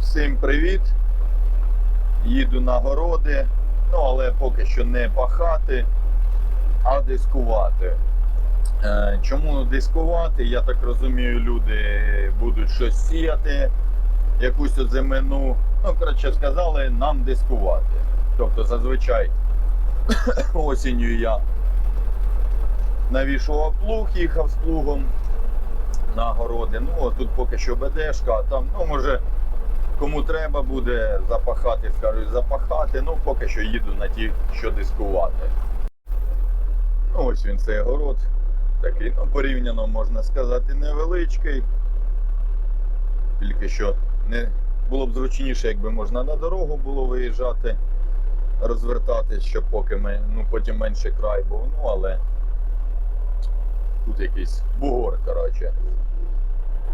Всім привіт! Їду на городи, ну але поки що не пахати, а дискувати. Е, Чому дискувати? Я так розумію, люди будуть щось сіяти, якусь озимину. Ну, коротше, сказали нам дискувати. Тобто зазвичай осінню я навішував плуг, їхав з плугом на городи. Ну, от тут поки що БДшка, а там, ну, може, кому треба буде запахати, скажуть, запахати. Ну, поки що їду на ті, що дискувати. Ну, ось він цей город. Такий, ну, порівняно, можна сказати, невеличкий. Тільки що не було б зручніше, якби можна на дорогу було виїжджати, розвертатись, щоб поки ми, ну, потім менше край був. Ну, але тут якийсь бугор, коротше.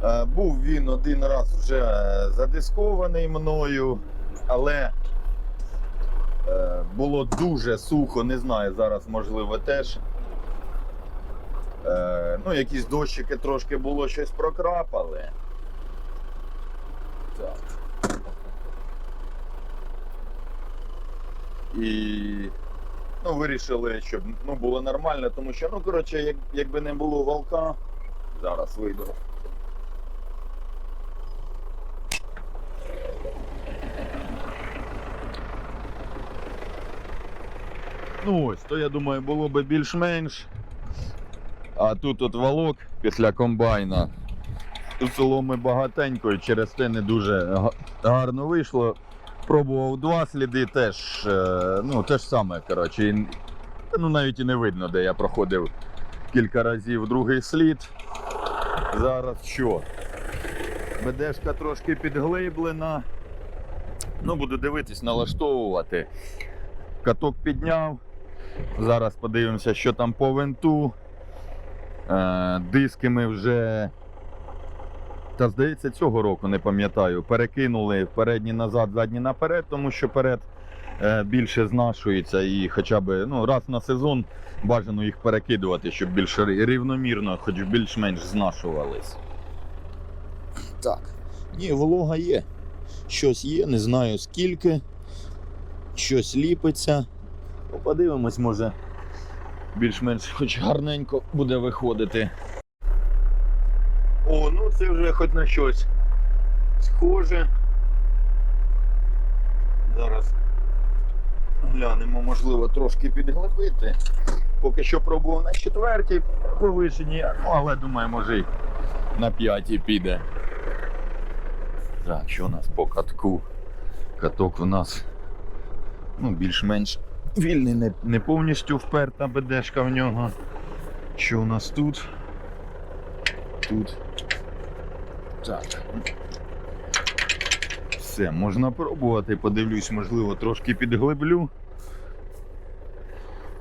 Е, Був він один раз вже задискований мною, але е, було дуже сухо, не знаю, зараз можливо теж. Е, Ну, якісь дощики трошки було щось прокрапали. Так. І ну, вирішили, щоб ну, було нормально, тому що, ну, коротше, як, якби не було волка, зараз вийду. Ну ось, то я думаю, було би більш-менш. А тут от волок після комбайна. Тут соломи багатенько і через те не дуже гарно вийшло. Пробував два сліди теж, е, ну, те ж саме, коротше. Ну, навіть і не видно, де я проходив кілька разів другий слід. Зараз що? БДшка трошки підглиблена. Ну, буду дивитись, налаштовувати. Каток підняв. Зараз подивимося, що там по винту. Е, диски ми вже. Та здається, цього року не пам'ятаю. Перекинули передні назад, задні наперед, тому що перед е, більше знашується і хоча б ну, раз на сезон бажано їх перекидувати, щоб більш рівномірно, хоч більш-менш знашувались. Так. Ні, волога є. Щось є, не знаю скільки. Щось ліпиться. Ну, Подивимось, може більш-менш хоч гарненько буде виходити. О, ну це вже хоч на щось схоже. Зараз глянемо, можливо, трошки підглибити. Поки що пробував на четвертій повишенні, але думаю, може й на п'ятій піде. Так, що у нас по катку? Каток у нас ну, більш-менш вільний, не, не повністю вперта БДшка в нього. Що у нас тут? Тут. Так. Все, можна пробувати. Подивлюсь, можливо, трошки підглиблю.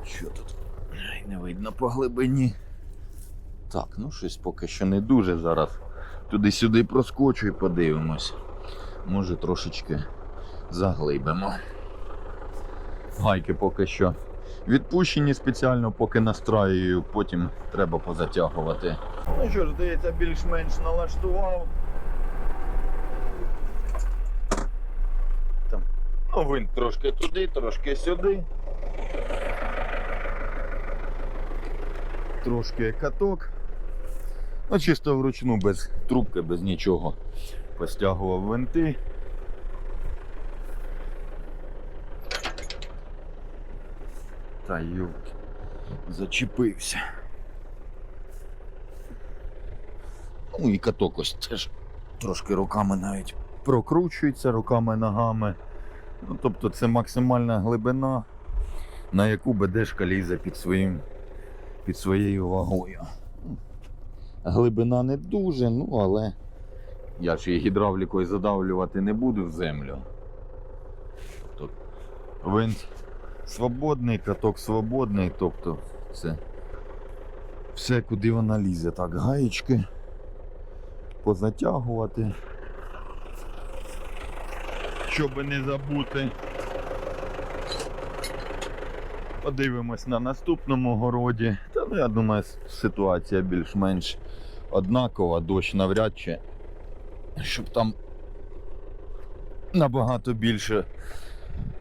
Що тут? Не видно по глибині. Так, ну щось поки що не дуже зараз. Туди-сюди проскочу і подивимось. Може трошечки заглибимо. Гайки поки що відпущені спеціально, поки настраюю, потім треба позатягувати. Ну що ж, здається, більш-менш налаштував. Там, ну, винт трошки туди, трошки сюди. Трошки каток. Ну, чисто вручну, без трубки, без нічого. Постягував винти. Та юбки. Зачепився. Ну і каток ось теж трошки руками навіть прокручується руками ногами. Ну, тобто це максимальна глибина, на яку БДшка лізе під, своїм, під своєю вагою. Глибина не дуже, ну але я ж її гідравлікою задавлювати не буду в землю. Тут винт свободний, каток свободний, тобто це все, куди вона лізе. Так, гаєчки позатягувати. Щоб не забути. Подивимось на наступному городі. Та ну я думаю, ситуація більш-менш однакова, дощ навряд чи. Щоб там набагато більше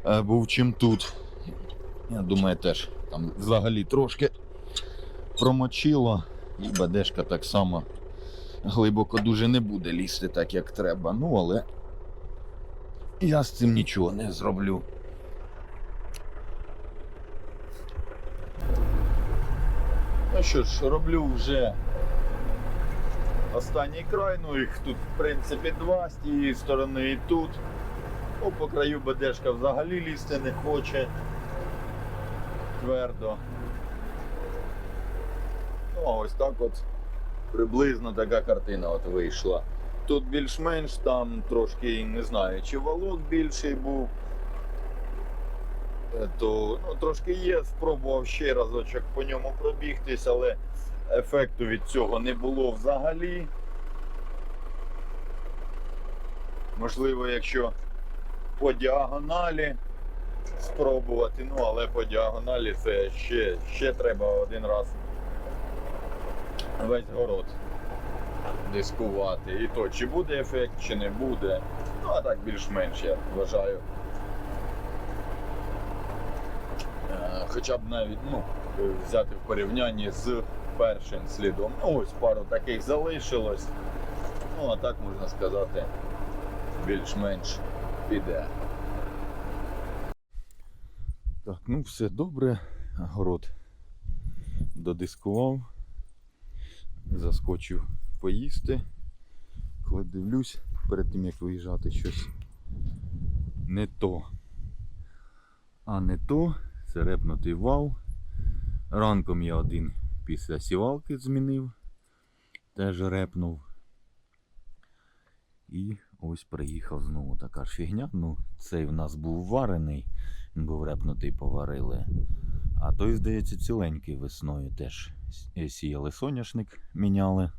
е, був, чим тут. Я думаю, теж там взагалі трошки промочило, і бадешка так само глибоко дуже не буде лізти так, як треба. Ну, але я з цим нічого не зроблю. Ну що ж, роблю вже останній край, ну їх тут в принципі два з тієї сторони і тут. О, по краю БДшка взагалі лізти не хоче. Твердо. Ну, а ось так от приблизно така картина от вийшла. Тут більш-менш, там трошки не знаю, чи волок більший був. Е, То ну, трошки є, спробував ще разочок по ньому пробігтись, але ефекту від цього не було взагалі. Можливо, якщо по діагоналі спробувати, ну але по діагоналі це ще, ще треба один раз весь город дискувати. І то, чи буде ефект, чи не буде. Ну, а так більш-менш я вважаю. Е, Хоча б навіть ну, взяти в порівнянні з першим слідом. Ну, ось пару таких залишилось. Ну, а так можна сказати, більш-менш піде. Так, ну все добре. Город додискував, заскочив поїсти. Коли дивлюсь, перед тим як виїжджати щось не то. А не то, це репнутий вал. Ранком я один після сівалки змінив, теж репнув. І ось приїхав знову така ж фігня. Ну, цей в нас був варений, він був репнутий, поварили. А той, здається, ціленький весною теж сіяли соняшник, міняли.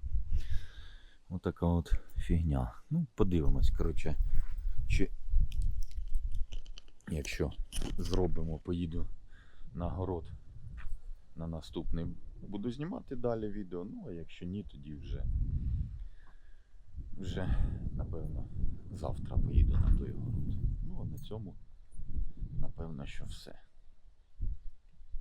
Отака от фігня. Ну, подивимось, коротше, чи якщо зробимо, поїду на город на наступний. Буду знімати далі відео. Ну, а якщо ні, тоді вже, вже напевно, завтра поїду на той город. Ну, а на цьому, напевно, що все.